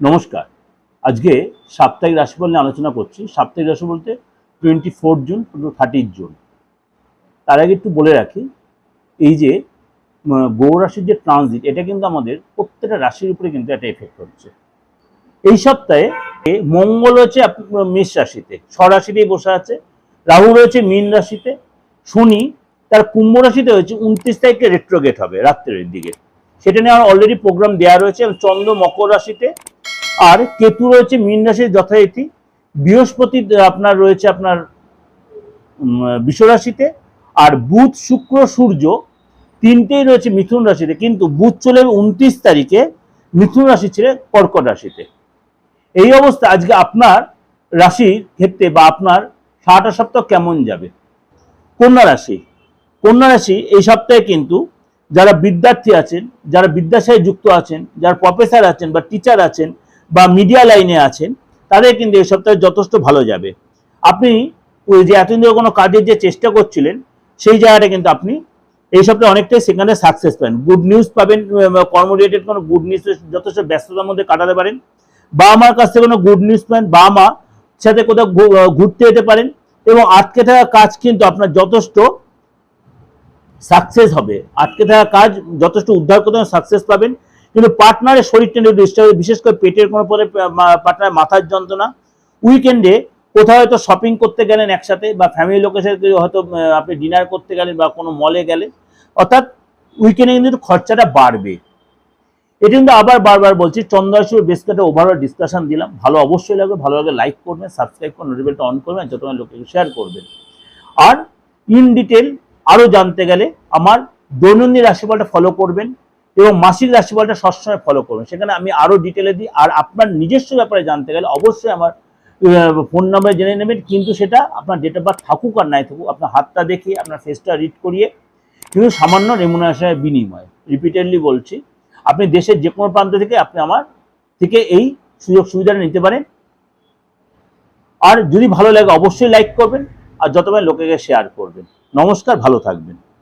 নমস্কার। আজকে সাপ্তাহিক রাশিফল নিয়ে আলোচনা করছি। সাপ্তাহিক রাশি বলতে twenty four June to thirty June. তার আগে একটু বলে রাখি, এই যে রাশির যে ট্রানজিট এটা কিন্তু আমাদের প্রত্যেকটা রাশির উপরে কিন্তু একটা এফেক্ট হচ্ছে। এই সপ্তাহে মঙ্গল হচ্ছে মেষ রাশিতে স্বরাশিতেই বসে আছে। রাহু রয়েছে মীন রাশিতে। শনি তার কুম্ভ রাশিতে হয়েছে, উনত্রিশ তারিখে রেট্রোগেট হবে, রাত্রের দিকে। সেটা নিয়ে আমার অলরেডি প্রোগ্রাম দেওয়া রয়েছে চন্দ্র মকর রাশিতে আর কেতু রয়েছে মীন রাশির যথারীতি। বৃহস্পতি আপনার রয়েছে আপনার বিশ্ব রাশিতে, আর বুধ, শুক্র, সূর্য তিনটেই রয়েছে মিথুন রাশিতে। কিন্তু বুধ চলে উনত্রিশ তারিখে মিথুন রাশি ছেড়ে কর্কট রাশিতে। এই অবস্থা আজকে আপনার রাশির ক্ষেত্রে বা আপনার সারাটা সপ্তাহ কেমন যাবে? কন্যা রাশি। কন্যা রাশি এই সপ্তাহে কিন্তু যারা বিদ্যার্থী আছেন, যারা বিদ্যার সাথে যুক্ত আছেন, যারা প্রফেসর আছেন বা টিচার আছেন বা মিডিয়া লাইনে আছেন, তাদের কিন্তু এই সপ্তাহে যথেষ্ট ভালো যাবে। আপনি ওই যে এতদিন ধরে কোনো কাজের যে চেষ্টা করছিলেন, সেই জায়গাটা কিন্তু আপনি এই সপ্তাহে অনেকটাই সেখানে সাকসেস পাবেন। গুড নিউজ পাবেন কর্ম রিলেটেড কোনো গুড নিউজ যথেষ্ট ব্যস্ততার মধ্যে কাটাতে পারেন। বাবা মার কাছ থেকে কোনো গুড নিউজ পাবেন বাবা মা সাথে কোথাও ঘুরতে যেতে পারেন এবং আটকে থাকা কাজ কিন্তু আপনার যথেষ্ট সাকসেস হবে। আটকে থাকা কাজ যথেষ্ট উদ্ধার করতে সাকসেস পাবেন। কিন্তু পার্টনারের শরীরটা একটু ডিস্টার্ব বিশেষ করে পেটের কোনো পরে পার্টনার মাথার যন্ত্রণা। উইকেন্ডে কোথাও হয়তো শপিং করতে গেলেন একসাথে বা ফ্যামিলি লোকের সাথে হয়তো আপনি ডিনার করতে গেলেন বা কোনো মলে গেলেন। অর্থাৎ উইকেন্ডে কিন্তু খরচাটা বাড়বে। এটা কিন্তু আবার বারবার বলছি চন্দ্রাশুর বেশ কয়েকটা ওভারঅল ডিসকাশন দিলাম। ভালো অবশ্যই লাগবে, ভালো লাগে লাইক করবেন সাবস্ক্রাইব করবেন নোটিফিকেশনটা অন করবেন, যত লোকে শেয়ার করবেন। আর ইন ডিটেল আরও জানতে গেলে আমার দৈনন্দিন রাশিফলটা ফলো করবেন। এবং মাসিক রাশিফলটা সবসময় ফলো করবেন সেখানে আমি আরও ডিটেলে দিই। আর আপনার নিজস্ব ব্যাপারে জানতে গেলে অবশ্যই আমার ফোন নাম্বার জেনে নেবেন। কিন্তু সেটা আপনার ডেট অফ বার্থ থাকুক আর নাই থাকুক, আপনার হাতটা দেখিয়ে, আপনার ফেসটা রিড করিয়ে, কিন্তু সামান্য রেমুনারেশনের বিনিময়ে রিপিটেডলি বলছি, আপনি দেশের যে কোনো প্রান্ত থেকে আপনি আমার, থেকে এই সুযোগ সুবিধাটা নিতে পারেন। আর যদি ভালো লাগে, অবশ্যই লাইক করবেন। আর যতবার লোকেকে শেয়ার করবেন। নমস্কার, ভালো থাকবেন।